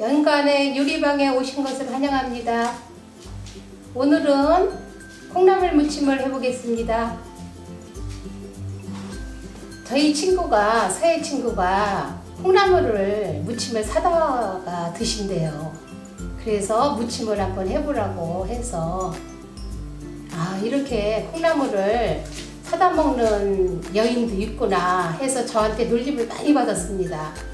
연간의 유리방에 오신 것을 환영합니다. 오늘은 콩나물 무침을 해보겠습니다. 저희 친구가, 서해 친구가 콩나물을 무침을 사다가 드신대요. 그래서 무침을 한번 해보라고 해서 아, 이렇게 콩나물을 사다 먹는 여인도 있구나 해서 저한테 놀림을 많이 받았습니다.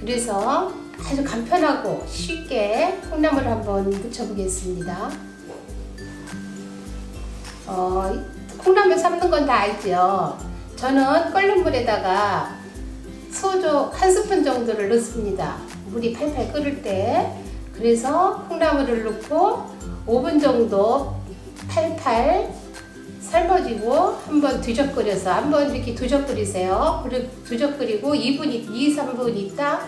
그래서 아주 간편하고 쉽게 콩나물을 한번 무쳐보겠습니다. 어, 콩나물 삶는 건 다 알죠? 저는 끓는 물에다가 소주 한 스푼 정도를 넣습니다. 물이 팔팔 끓을 때. 그래서 콩나물을 넣고 5분 정도 팔팔 삶아지고 한번 뒤적거려서 한번 이렇게 뒤적거리세요. 그리고 뒤적거리고 2분, 2, 3분 있다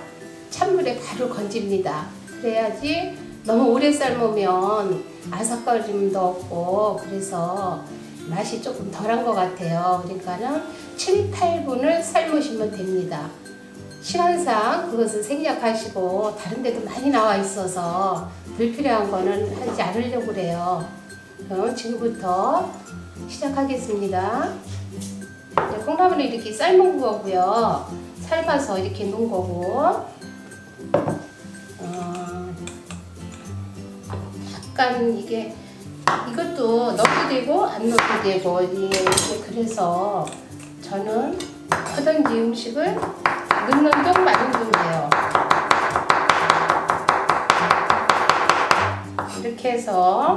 찬물에 바로 건집니다. 그래야지 너무 오래 삶으면 아삭거림도 없고 그래서 맛이 조금 덜한 것 같아요. 그러니까는 7, 8분을 삶으시면 됩니다. 시간상 그것을 생략하시고 다른 데도 많이 나와 있어서 불필요한 거는 하지 않으려고 그래요. 그럼 지금부터 시작하겠습니다. 콩나물을 이렇게 삶은 거고요. 삶아서 이렇게 놓은 거고. 어, 약간 이게 이것도 넣어도 되고 안 넣어도 되고 이게 그래서 저는 하든지 음식을 넣는 둥 마는 둥 해요. 이렇게 해서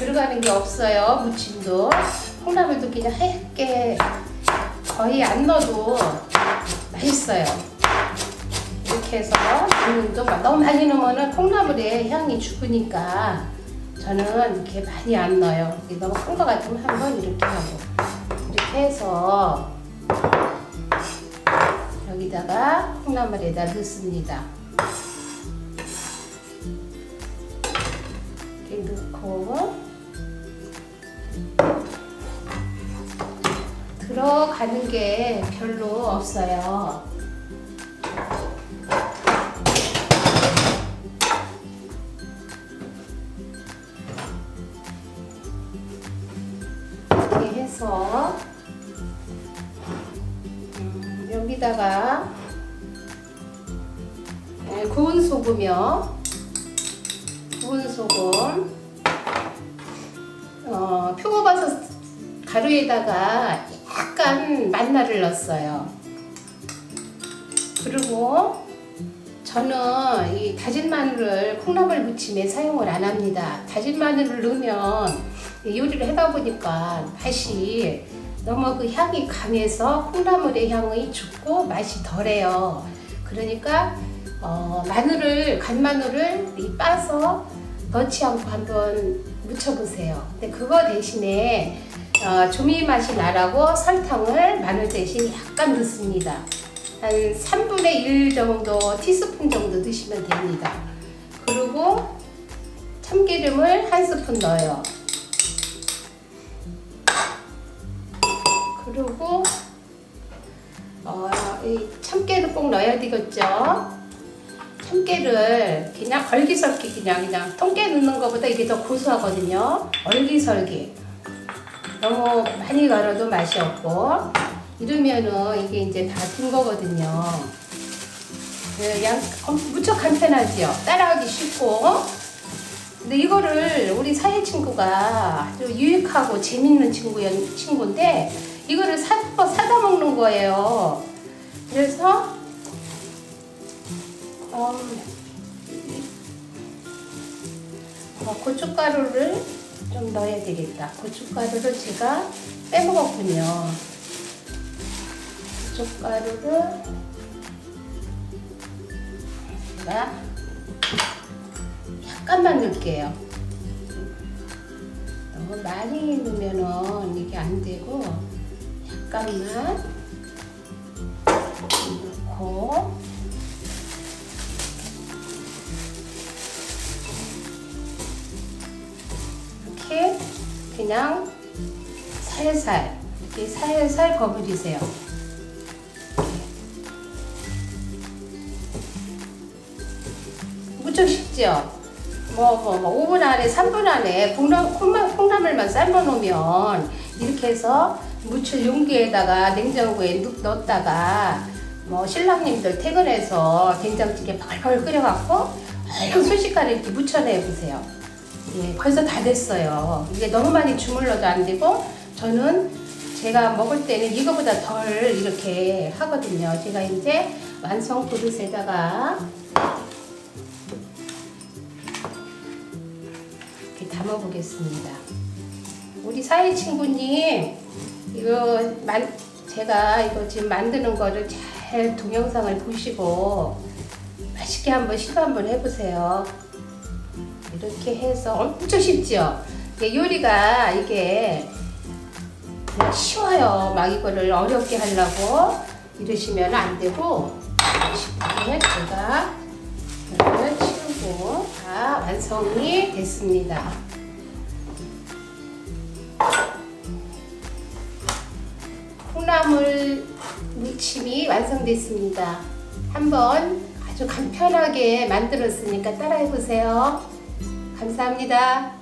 들어가는 게 없어요. 무침도 콩나물도 그냥 하얗게 거의 안 넣어도 맛있어요. 이렇게 해서 넣는 둥 너무 많이 넣으면 콩나물에 향이 죽으니까 저는 이렇게 많이 안 넣어요. 너무 큰 거 같으면 한번 이렇게 하고 이렇게 해서 여기다가 콩나물에다 넣습니다. 이렇게 넣고 들어가는 게 별로 없어요. 이렇게 해서 음, 여기다가 네, 구운 소금이요. 구운 소금, 어, 표고버섯 가루에다가 약간 맛나를 넣었어요. 그리고 저는 이 다진 마늘을 콩나물 무침에 사용을 안 합니다. 다진 마늘을 넣으면 요리를 해다 보니까 맛이 너무 그 향이 강해서 콩나물의 향이 죽고 맛이 덜해요. 그러니까 어, 마늘을 간 마늘을 이 빠서 넣지 않고 한번 무쳐보세요. 근데 그거 대신에 어, 조미 맛이 나라고 설탕을 마늘 대신 약간 넣습니다. 한 3분의 1 정도 티스푼 정도 넣으시면 됩니다. 그리고 참기름을 한 스푼 넣어요. 그리고 어, 이 참깨도 꼭 넣어야 되겠죠. 참깨를 그냥 얼기설기 그냥 그냥 통깨 넣는 것보다 이게 더 고소하거든요. 얼기설기. 너무 많이 갈아도 맛이 없고 이러면은 이게 이제 다 든 거거든요. 그냥 어, 무척 간편하지요. 따라하기 쉽고. 근데 이거를 우리 사회 친구가 아주 유익하고 재밌는 친구 친구인데 이거를 사, 사다 먹는 거예요. 그래서 어, 어, 고춧가루를 좀 넣어야 되겠다. 고춧가루를 제가 빼먹었군요. 고춧가루를 제가 약간만 넣을게요. 너무 많이 넣으면은 이게 안 되고 약간만 넣고 그냥 살살 이렇게 살살 거부리세요. 무척 쉽죠? 뭐, 뭐, 뭐 5분 안에, 3분 안에 콩나물, 콩나물만 삶아놓으면 이렇게 해서 무쳐 용기에다가 냉장고에 넣었다가 뭐 신랑님들 퇴근해서 된장찌개 발발 끓여갖고 아이고 순식간에 이렇게 무쳐내 보세요. 예, 벌써 다 됐어요. 이게 너무 많이 주물러도 안 되고 저는 제가 먹을 때는 이거보다 덜 이렇게 하거든요. 제가 이제 완성 그릇에다가 이렇게 담아 보겠습니다. 우리 사회 친구님 이거 만 제가 이거 지금 만드는 거를 잘 동영상을 보시고 맛있게 한번 시도 한번 해보세요. 이렇게 해서 엄청 쉽죠? 요리가 이게 쉬워요. 막 이거를 어렵게 하려고 이러시면 안 되고 쉽게 제가 이거를 치우고 다 완성이 됐습니다. 콩나물 무침이 완성됐습니다. 한번 아주 간편하게 만들었으니까 따라해 보세요. 감사합니다.